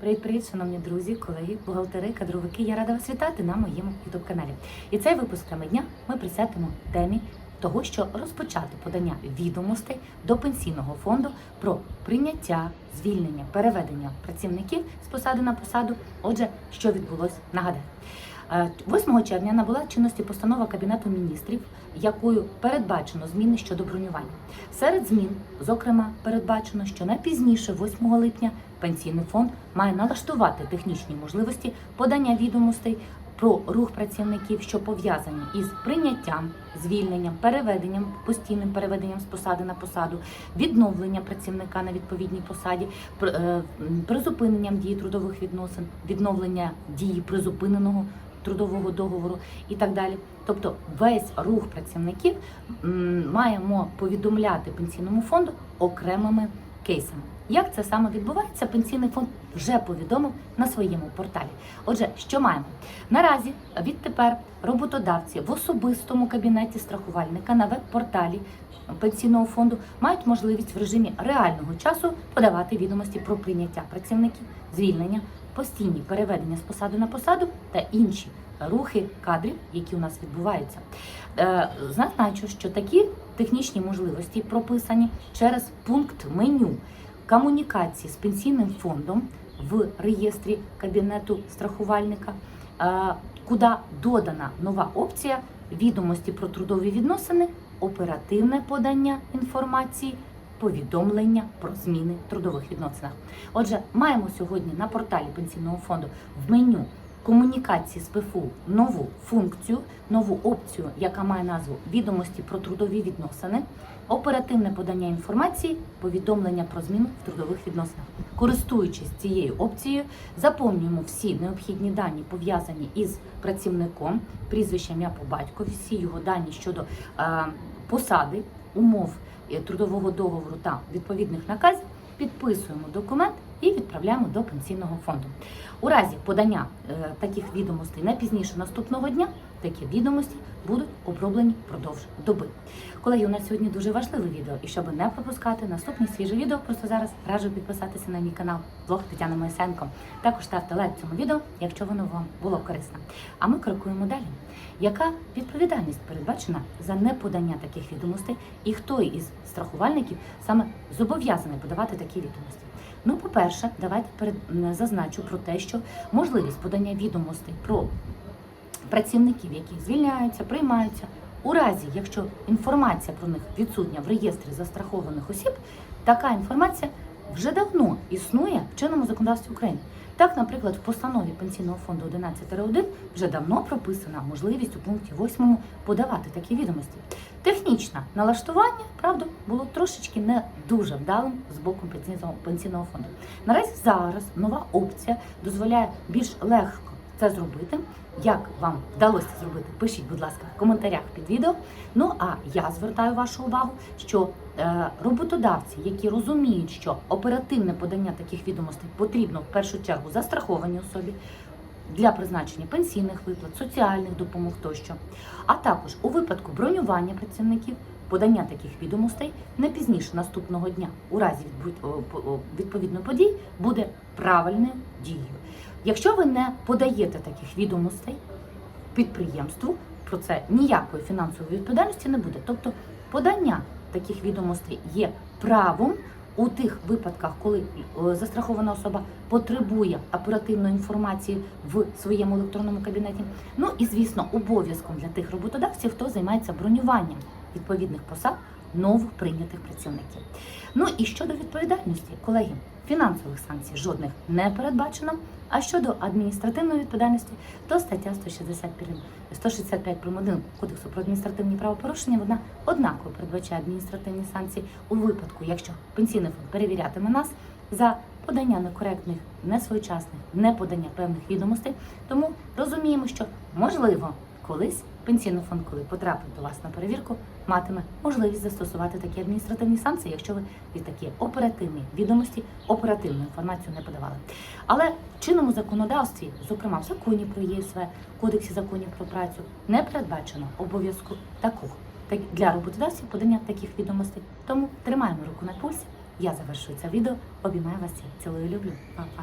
Привіт-привіт, шановні друзі, колеги, бухгалтери, кадровики. Я рада вас вітати на моєму youtube каналі. І цей випуск дня ми присвятимо темі того, що розпочати подання відомостей до пенсійного фонду про прийняття, звільнення, переведення працівників з посади на посаду. Отже, що відбулось, нагадаю. Е, 8 червня набула чинності постанова Кабінету міністрів, якою передбачено зміни щодо бронювання. Серед змін, зокрема, передбачено, що найпізніше 8 липня пенсійний фонд має налаштувати технічні можливості подання відомостей про рух працівників, що пов'язані із прийняттям, звільненням, переведенням, постійним переведенням з посади на посаду, відновленням працівника на відповідній посаді, е, призупиненням дії трудових відносин, відновлення дії призупиненого трудового договору і так далі. Тобто весь рух працівників маємо повідомляти пенсійному фонду окремими кейсами. Як це саме відбувається, пенсійний фонд вже повідомив на своєму порталі. Отже, що маємо? Наразі відтепер роботодавці в особистому кабінеті страхувальника на веб-порталі пенсійного фонду мають можливість в режимі реального часу подавати відомості про прийняття працівників, звільнення, постійні переведення з посади на посаду та інші рухи кадрів, які у нас відбуваються. Е, Зазначу, що такі технічні можливості прописані через пункт меню комунікації з пенсійним фондом в реєстрі кабінету страхувальника, е, куди додана нова опція відомості про трудові відносини, оперативне подання інформації. Повідомлення про зміни в трудових відносинах. Отже, маємо сьогодні на порталі пенсійного фонду в меню комунікації з ПФУ нову функцію, нову опцію, яка має назву відомості про трудові відносини, оперативне подання інформації, повідомлення про зміну в трудових відносинах. Користуючись цією опцією, заповнюємо всі необхідні дані пов'язані із працівником, прізвище ім'я по батькові, всі його дані щодо е, посади, умов е, трудового договору та відповідних наказів. Підписуємо документ і відправляємо до пенсійного фонду. У разі подання е, таких відомостей не пізніше наступного дня, такі відомості будуть оброблені впродовж доби. Колеги, у нас сьогодні дуже важливе відео, і щоб не пропускати наступні свіже відео, просто зараз раджу підписатися на мій канал блог Тетяна Моїсенко. Також ставте лайк цьому відео, якщо воно вам було корисно. А ми крокуємо далі. Яка відповідальність передбачена за неподання таких відомостей, і хто із страхувальників саме зобов'язаний подавати такі відомості? Ну, по-перше, давайте перед зазначу про те, що можливість подання відомостей про працівників, які звільняються, приймаються, у разі, якщо інформація про них відсутня в реєстрі застрахованих осіб, така інформація вже давно існує в чинному законодавстві України. Так, наприклад, в постанові пенсійного фонду 11.1 вже давно прописана можливість у пункті 8 подавати такі відомості. Технічне налаштування, правда, було трошечки не дуже вдалим з боку пенсійного- фонду. Наразі зараз нова опція дозволяє більш легко це зробити. Як вам вдалося це зробити? Пишіть, будь ласка, в коментарях під відео. Ну а я звертаю вашу увагу, що е, роботодавці, які розуміють, що оперативне подання таких відомостей потрібно в першу чергу застрахованій особі для призначення пенсійних виплат, соціальних допомог тощо, а також у випадку бронювання працівників. Подання таких відомостей не пізніше наступного дня у разі відбу- о, по- відповідної подій буде правильною дією. Якщо ви не подаєте таких відомостей підприємству, про це ніякої фінансової відповідальності не буде. Тобто подання таких відомостей є правом у тих випадках, коли е, застрахована особа потребує оперативної інформації в своєму електронному кабінеті. Ну і звісно, обов'язком для тих роботодавців, хто займається бронюванням відповідних посад нових прийнятих працівників. Ну і щодо відповідальності, колеги, фінансових санкцій жодних не передбачено. А щодо адміністративної відповідальності, то стаття 165, 165 прим. 1 Кодексу про адміністративні правопорушення вона однаково передбачає адміністративні санкції у випадку, якщо пенсійний фонд перевірятиме нас за подання некоректних, несвоєчасних, неподання певних відомостей. Тому розуміємо, що можливо колись пенсійний фонд, коли потрапить до вас на перевірку, матиме можливість застосувати такі адміністративні санкції, якщо ви від такі оперативні відомості, оперативну інформацію не подавали. Але в чинному законодавстві, зокрема в законі про ЄСВ, кодексі законів про працю, не передбачено обов'язку такого так- для роботодавців подання таких відомостей. Тому тримаємо руку на пульсі. Я завершую це відео. Обіймаю вас, цілую, люблю. Па-па.